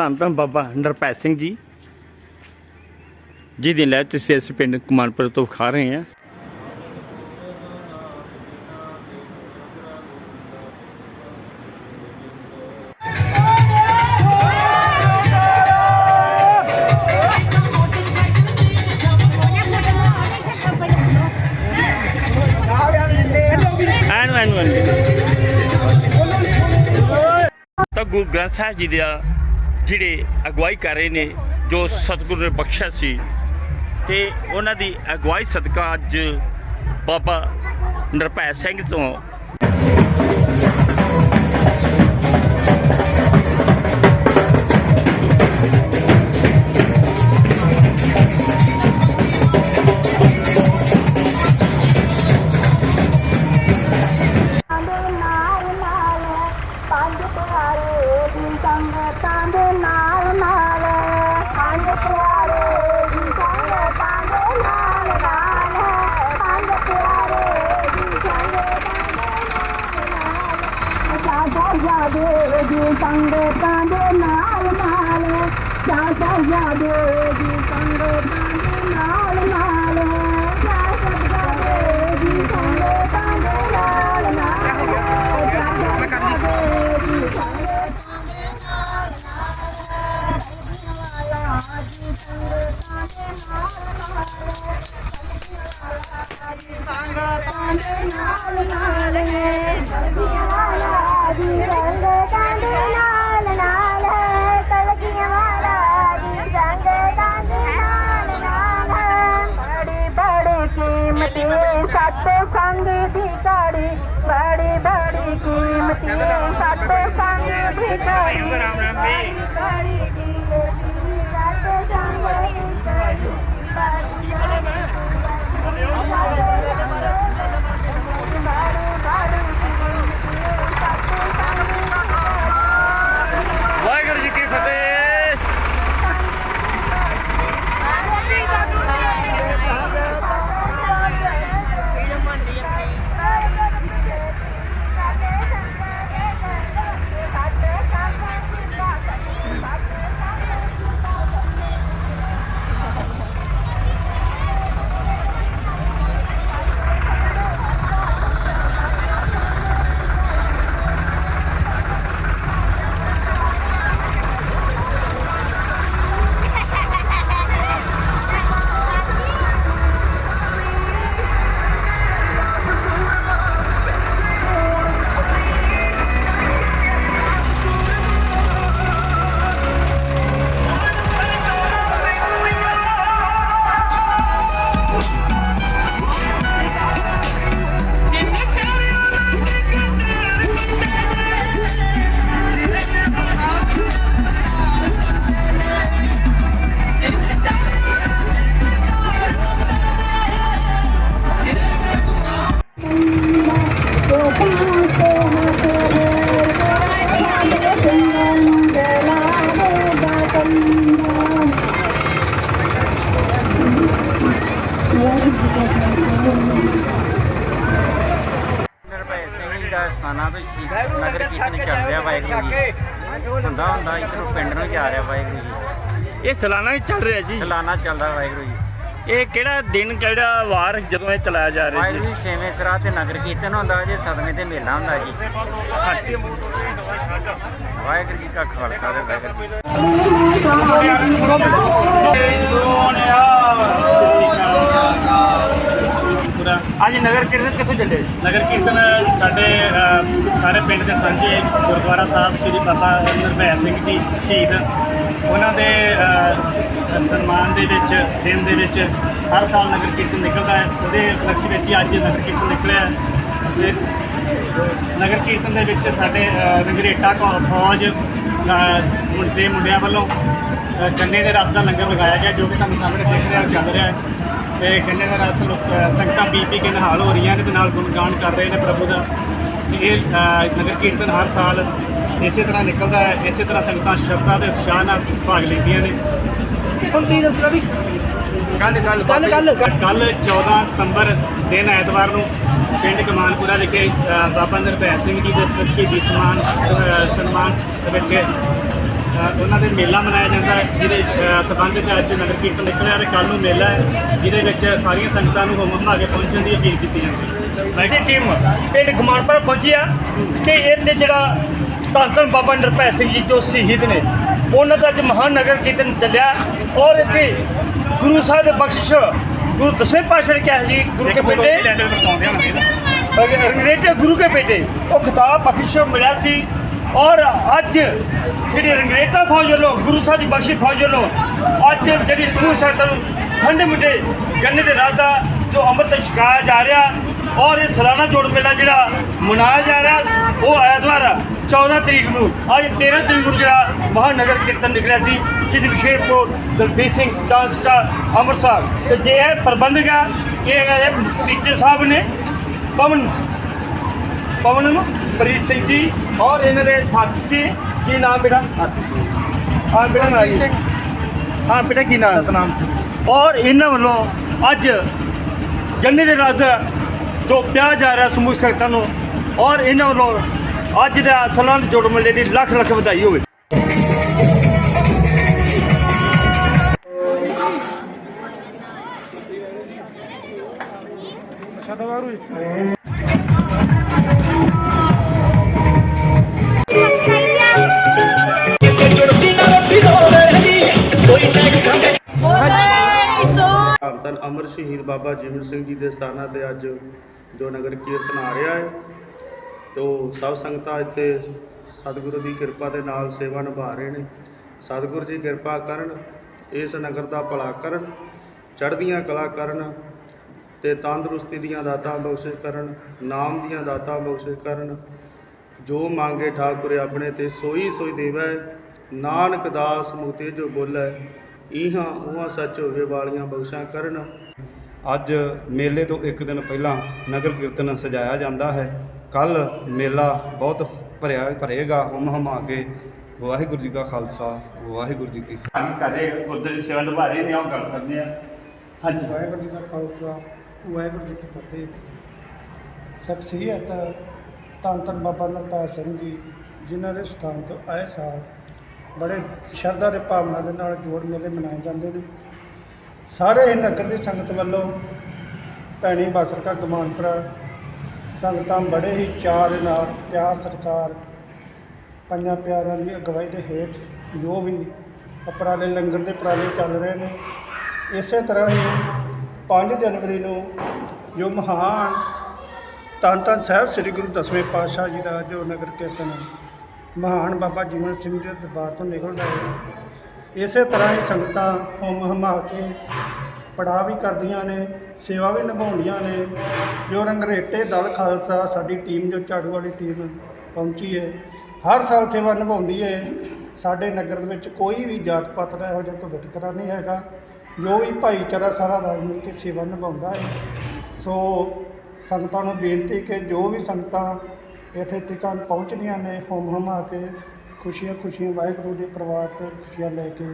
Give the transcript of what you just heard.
ਧੰਨ ਧੰਨ ਬਾਬਾ ਨਰਪੈ ਸਿੰਘ ਜੀ। ਜੀ ਦੀ ਲੈ ਤੁਸੀਂ ਇਸ ਪਿੰਡ ਕੁਮਾਨਪੁਰ ਤੋਂ ਖਾ ਰਹੇ ਆ ਤਾਂ ਗੁਰੂ ਗ੍ਰੰਥ ਸਾਹਿਬ ਜੀ ਦਾ ਜਿਹੜੇ ਅਗਵਾਈ ਕਰ ਰਹੇ ਨੇ, ਜੋ ਸਤਿਗੁਰੂ ਨੇ ਬਖਸ਼ਿਆ ਸੀ, ਤੇ ਉਹਨਾਂ ਦੀ ਅਗਵਾਈ ਸਦਕਾ ਅੱਜ ਬਾਬਾ ਨਿਰਭੈ ਸਿੰਘ ਤੋਂ ਦੇ ਨਾਲ ਨਾਲ ਜੀ ਸੰਗਤਾਂ ਦੇ ਨਾਲ ਨਾਲ ਚਾਚਾ ਜਾਦੇ ਜੀ ਸੰਗਤਾਂ ਦੇ ਨਾਲ ਨਾਲ ਚਾਚਾ ਜਾਦੇ ਜੀ ਸੰਗਤਾਂ ਦੇ ਨਾਲ ਨਾਲ ਚਾਚਾ ਜੀ ਸੰਗਤਾਂ ਦੇ ਨਾਲ ਨਾਲ ਕਲਗੀਆਂ ਵਾਲਾ ਕੀਮਤੀ ਸਤ ਸੰਗ ਦੀ ਕਾੜੀ ਬੜੀ ਬੜੀ ਕੀਮਤੀ। ਸਤ ਸੰਗ ਦੀ ਕਾੜੀ ਬੜੀ ਕੀਮਤੀ। ਸਤ ਸੰਗ ਦੀ ਕਾੜੀ ਹੁੰਦਾ ਹੁੰਦਾ ਇੱਧਰੋਂ ਪਿੰਡ ਨੂੰ ਜਾ ਰਿਹਾ ਵਾਹਿਗੁਰੂ ਜੀ। ਇਹ ਸਾਲਾਨਾ ਹੀ ਚੱਲ ਰਿਹਾ ਜੀ। ਸਲਾਨਾ ਚੱਲਦਾ ਵਾਹਿਗੁਰੂ ਜੀ। ਇਹ ਕਿਹੜਾ ਦਿਨ ਕਿਹੜਾ ਵਾਰ ਜਦੋਂ ਇਹ ਚਲਾਇਆ ਜਾ ਰਿਹਾ ਵਾਹਿਗੁਰੂ ਜੀ ਜੀ ਛੇਵੇਂ ਸਰਾਹ ਤੇ ਨਗਰ ਕੀਰਤਨ ਹੁੰਦਾ ਜੇ ਸਦਮੇ ਤੇ ਮੇਲਾ ਹੁੰਦਾ ਜੀ। ਵਾਹਿਗੁਰੂ ਜੀ ਕਾ ਖਾਲਸਾ ਤੇ ਵਾਹਿਗੁਰੂ ਜੀ ਕੀ ਫਤਿਹ। ਅੱਜ ਨਗਰ ਕੀਰਤਨ ਕਿੱਥੋਂ ਚੱਲੇ ਨਗਰ ਕੀਰਤਨ ਸਾਡੇ ਅ, ਸਾਰੇ ਪਿੰਡ ਦੇ ਸਾਂਝੇ ਗੁਰਦੁਆਰਾ ਸਾਹਿਬ ਸ੍ਰੀ ਬਾਬਾ ਨਿਰਭੈ ਸਿੰਘ ਜੀ ਸ਼ਹੀਦ। ਉਹਨਾਂ ਦੇ ਅ, ਸਨਮਾਨ ਦੇ ਵਿੱਚ ਦਿਨ ਦੇ ਵਿੱਚ ਹਰ ਸਾਲ ਨਗਰ ਕੀਰਤਨ ਨਿਕਲਦਾ ਹੈ। ਉਹਦੇ ਲਕਸ਼ ਵਿੱਚ ਹੀ ਅੱਜ ਨਗਰ ਕੀਰਤਨ ਨਿਕਲਿਆ ਹੈ। ਤੇ ਨਗਰ ਕੀਰਤਨ ਦੇ ਵਿੱਚ ਸਾਡੇ ਅ, ਰੰਗਰੇਟਾ ਕੌ ਫੌਜ ਅ, ਮੁੰਡੇ ਮੁੰਡਿਆਂ ਵੱਲੋਂ ਅ, ਗੰਨੇ ਦੇ ਰਸ ਦਾ ਲੰਗਰ ਲਗਾਇਆ ਗਿਆ ਜੋ ਕਿ ਤੁਹਾਨੂੰ ਸਾਹਮਣੇ ਦਿਖ ਰਿਹਾ ਚੱਲ ਰਿਹਾ ਹੈ। ਤੇ ਗੰਨੇ ਦਾ ਰਸ ਸੰਗਤਾਂ ਪੀ ਪੀ ਕੇ ਨਿਹਾਲ ਹੋ ਰਹੀਆਂ ਨੇ ਤੇ ਨਾਲ ਗੁਣਗਾਨ ਕਰ ਰਹੇ ਨੇ ਪ੍ਰਭੂ ਦਾ। ਇਹ ਨਗਰ ਕੀਰਤਨ ਹਰ ਸਾਲ ਇਸੇ ਤਰ੍ਹਾਂ ਨਿਕਲਦਾ ਹੈ ਇਸੇ ਤਰ੍ਹਾਂ ਸੰਗਤਾਂ ਸ਼ਰਧਾ ਤੇ ਉਤਸ਼ਾਹ ਨਾਲ ਭਾਗ ਲੈਂਦੀਆਂ ਨੇ। ਹੁਣ ਤੁਸੀਂ ਦੱਸਣਾ ਵੀ? ਕੱਲ ਕੱਲ ਕੱਲ ਕੱਲ ਕੱਲ 14 ਸਤੰਬਰ ਦਿਨ ਐਤਵਾਰ ਨੂੰ ਪਿੰਡ ਕਮਾਨਪੁਰਾ ਵਿਖੇ ਬਾਬਾ ਨਿਰਭੈ ਸਿੰਘ ਜੀ ਦੇ ਸ਼ਹੀਦੀ ਸਨਮਾਨ ਸ- ਸਨਮਾਨ ਦੇ ਵਿੱਚ ਉਹਨਾਂ ਦੇ ਮੇਲਾ ਮਨਾਇਆ ਜਾਂਦਾ ਹੈ ਜਿਹਦੇ ਸਬੰਧ ਵਿੱਚ ਅੱਜ ਨਗਰ ਕੀਰਤਨ ਨਿਕਲਿਆ ਤੇ ਕੱਲ ਨੂੰ ਮੇਲਾ ਹੈ ਜਿਹਦੇ ਵਿੱਚ ਸਾਰੀਆਂ ਸੰਗਤਾਂ ਨੂੰ ਹੁਮ ਹੁਮਾ ਕੇ ਪਹੁੰਚਣ ਦੀ ਅਪੀਲ ਕੀਤੀ ਜਾਂਦੀ ਹੈ। ਸਾਡੀ ਟੀਮ ਪਿੰਡ ਗਮਾਨਪੁਰ ਪਹੁੰਚੀ ਆ ਕਿ ਇੱਥੇ ਜਿਹੜਾ ਧੰਨ ਧੰਨ ਬਾਬਾ ਨਿਰਭੈ ਸਿੰਘ ਜੀ ਜੋ ਸ਼ਹੀਦ ਨੇ ਉਹਨਾਂ ਦਾ ਅੱਜ ਮਹਾਨ ਨਗਰ ਕੀਰਤਨ ਚੱਲਿਆ ਔਰ ਇੱਥੇ ਗੁਰੂ ਸਾਹਿਬ ਦੇ ਬਖਸ਼ਿਸ਼ ਗੁਰੂ ਦਸਵੇਂ ਪਾਤਸ਼ਾਹ ਨੇ ਕਿਹਾ ਜੀ ਗੁਰੂ ਕੇ ਬੇਟੇ ਰੰਗਰੇਟੇ ਗੁਰੂ ਕੇ ਬੇਟੇ ਉਹ ਖਿਤਾਬ ਬਖਸ਼ਿਸ਼ ਮਿਲਿਆ ਸੀ ਔਰ ਅੱਜ ਜਿਹੜੀ ਰੰਗਰੇਟਾ ਫੌਜ ਵੱਲੋਂ, ਗੁਰੂ ਸਾਹਿਬ ਦੀ ਬਖਸ਼ਿਸ਼ ਫੌਜ ਵੱਲੋਂ ਅੱਜ ਜਿਹੜੀ ਸਮੂਹ ਸੰਗਤਾਂ ਨੂੰ ਠੰਡੇ ਮਿੱਠੇ ਗੰਨੇ ਦੇ ਰਾਤ ਦਾ ਜੋ ਅੰਮ੍ਰਿਤ ਛਕਾਇਆ ਜਾ ਰਿਹਾ ਔਰ ਇਹ ਸਾਲਾਨਾ ਜੋੜ ਮੇਲਾ ਜਿਹੜਾ ਮਨਾਇਆ ਜਾ ਰਿਹਾ, ਉਹ ਐਤਵਾਰ 14 ਤਰੀਕ ਨੂੰ, ਅੱਜ 13 ਤਰੀਕ ਨੂੰ ਜਿਹੜਾ ਮਹਾਨਗਰ ਕੀਰਤਨ ਨਿਕਲਿਆ ਸੀ, ਜਿਹਦੀ ਵਿਸ਼ੇਸ਼ ਕੋ ਦਲਬੀਰ ਸਿੰਘ ਚਾਂਸਟਾ ਅੰਮ੍ਰਿਤਸਰ। ਤੇ ਜੇ ਇਹ ਪ੍ਰਬੰਧਕ ਆ, ਇਹ ਹੈਗਾ ਟੀਚਰ ਸਾਹਿਬ ਨੇ, ਪਵਨ ਪਵਨ ਨੂੰ ਪ੍ਰੀਤ ਸਿੰਘ ਜੀ ਔਰ ਇਹਨਾਂ ਦੇ ਸਾਥੀ ਜੀ। ਕੀ ਨਾਮ ਬੇਟਾ? ਹਰਪ੍ਰੀਤ ਸਿੰਘ। ਹਾਂ ਬੇਟਾ ਨਾਮ ਜੀ ਹਾਂ ਬੇਟਾ ਕੀ ਨਾਮ? ਸਤਨਾਮ ਸਿੰਘ। ਔਰ ਇਹਨਾਂ ਵੱਲੋਂ ਅੱਜ ਗੰਨੇ ਦੇ ਦਾ ਜੋ ਪਿਆ ਜਾ ਰਿਹਾ ਸਮੂਹ ਸੰਗਤਾਂ ਨੂੰ ਔਰ ਇਹਨਾਂ ਵੱਲੋਂ ਅੱਜ ਦਾ ਸਲਾਨ ਜੋੜ ਮੇਲੇ ਦੀ ਲੱਖ ਲੱਖ ਵਧਾਈ ਹੋਵੇ। ਧੰਨ ਸ਼ਹੀਦ ਬਾਬਾ ਜੀਵਨ ਸਿੰਘ ਜੀ ਦੇ ਸਥਾਨਾਂ ਤੇ ਅੱਜ ਜੋ ਨਗਰ ਕੀਰਤਨ ਆ ਰਿਹਾ ਹੈ ਤੋ ਸਭ ਸੰਗਤਾਂ ਇੱਥੇ ਸਤਿਗੁਰੂ ਦੀ ਕਿਰਪਾ ਦੇ ਨਾਲ ਸੇਵਾ ਨਿਭਾ ਰਹੇ ਨੇ। ਸਤਿਗੁਰੂ ਜੀ ਕਿਰਪਾ ਕਰਨ, ਇਸ ਨਗਰ ਦਾ ਭਲਾ ਕਰਨ, ਚੜ੍ਹਦੀਆਂ ਕਲਾ ਕਰਨ ਤੇ ਤੰਦਰੁਸਤੀ ਦੀਆਂ ਦਾਤਾਂ ਬਖਸ਼ਿਸ਼ ਕਰਨ, ਨਾਮ ਦੀਆਂ ਦਾਤਾਂ ਬਖਸ਼ਿਸ਼ ਕਰਨ। ਜੋ ਮੰਗੇ ਠਾਕੁਰ ਆਪਣੇ ਤੇ ਸੋਈ ਸੋਈ ਦੇਵੈ। ਨਾਨਕ ਦਾਸ ਮੁਕਤੇ ਜੋ ਬੋਲੇ ਇਹਾਂ ਉਹਾਂ ਸੱਚ ਹੋਵੇ ਵਾਲੀਆਂ ਬਖਸ਼ਾਂ ਕਰਨ। ਅੱਜ ਮੇਲੇ ਤੋਂ ਇੱਕ ਦਿਨ ਪਹਿਲਾਂ ਨਗਰ ਕੀਰਤਨ ਸਜਾਇਆ ਜਾਂਦਾ ਹੈ। ਕੱਲ ਮੇਲਾ ਬਹੁਤ ਭਰਿਆ ਭਰੇਗਾ ਹਮ ਹਮਾ ਕੇ ਵਾਹਿਗੁਰੂ ਜੀ ਕਾ ਖਾਲਸਾ ਵਾਹਿਗੁਰੂ ਜੀ ਕੀ ਫਤਿਹ। ਕਰ ਦੀ ਸੇਵਾ ਨਿਭਾ ਰਹੇ ਨੇ ਉਹ ਗੱਲ ਕਰਦੇ ਆ। ਹਾਂਜੀ। ਵਾਹਿਗੁਰੂ ਜੀ ਦਾ ਖਾਲਸਾ ਵਾਹਿਗੁਰੂ ਜੀ ਕੀ ਫਤਿਹ। ਸ਼ਖਸੀਅਤ ਧੰਨ ਧੰਨ ਬਾਬਾ ਨਰਪਾਲ ਸਿੰਘ ਜੀ ਜਿਨ੍ਹਾਂ ਦੇ ਸਥਾਨ ਤੋਂ ਆਏ ਸਾਲ ਬੜੇ ਸ਼ਰਧਾ ਦੇ ਭਾਵਨਾ ਦੇ ਨਾਲ ਜੋੜ ਮੇਲੇ ਮਨਾਏ ਜਾਂਦੇ ਨੇ। ਸਾਰੇ ਹੀ ਨਗਰ ਦੀ ਸੰਗਤ ਵੱਲੋਂ ਭੈਣੀ ਬਾਸਰਕਾ ਗਮਾਨਪੁਰਾ ਸੰਗਤਾਂ ਬੜੇ ਹੀ ਚਾਅ ਦੇ ਨਾਲ, ਪਿਆਰ ਸਤਿਕਾਰ, ਪੰਜਾਂ ਪਿਆਰਾਂ ਦੀ ਅਗਵਾਈ ਦੇ ਹੇਠ ਜੋ ਵੀ ਉਪਰਾਲੇ ਲੰਗਰ ਦੇ ਉਪਰਾਲੇ ਚੱਲ ਰਹੇ ਨੇ, ਇਸੇ ਤਰ੍ਹਾਂ ਹੀ 5 ਜਨਵਰੀ ਨੂੰ ਜੋ ਮਹਾਨ ਧੰਨ ਧੰਨ ਸਾਹਿਬ ਸ੍ਰੀ ਗੁਰੂ ਦਸਵੇਂ ਪਾਤਸ਼ਾਹ ਜੀ ਦਾ ਜੋ ਨਗਰ ਕੀਰਤਨ ਮਹਾਨ ਬਾਬਾ ਜੀਵਨ ਸਿੰਘ ਜੀ ਦੇ ਦਰਬਾਰ ਤੋਂ ਨਿਕਲਦਾ ਹੈ ਇਸੇ ਤਰ੍ਹਾਂ ਹੀ ਸੰਗਤਾਂ ਹੁੰਮ ਹਮਾ ਕੇ ਪੜਾਅ ਵੀ ਕਰਦੀਆਂ ਨੇ, ਸੇਵਾ ਵੀ ਨਿਭਾਉਂਦੀਆਂ ਨੇ। ਜੋ ਰੰਗਰੇਟੇ ਦਲ ਖਾਲਸਾ ਸਾਡੀ ਟੀਮ, ਜੋ ਝਾੜੂ ਵਾਲੀ ਟੀਮ ਪਹੁੰਚੀ ਹੈ ਹਰ ਸਾਲ ਸੇਵਾ ਨਿਭਾਉਂਦੀ ਹੈ ਸਾਡੇ ਨਗਰ ਦੇ ਵਿੱਚ ਕੋਈ ਵੀ ਜਾਤ ਪਾਤ ਦਾ ਇਹੋ ਜਿਹਾ ਕੋਈ ਵਿਤਕਰਾ ਨਹੀਂ ਹੈਗਾ। ਜੋ ਵੀ ਭਾਈਚਾਰਾ ਸਾਰਾ ਰਲ ਮਿਲ ਕੇ ਸੇਵਾ ਨਿਭਾਉਂਦਾ ਹੈ ਸੋ ਸੰਗਤਾਂ ਨੂੰ ਬੇਨਤੀ ਕਿ ਜੋ ਵੀ ਸੰਗਤਾਂ ਇੱਥੇ ਟਿਕਾਣ ਪਹੁੰਚਦੀਆਂ ਨੇ, ਹੋਮ ਹਮਾ ਕੇ ਖੁਸ਼ੀਆਂ ਖੁਸ਼ੀਆਂ ਵਾਹਿਗੁਰੂ ਦੇ ਪਰਿਵਾਰ ਤੇ ਖੁਸ਼ੀਆਂ ਲੈ ਕੇ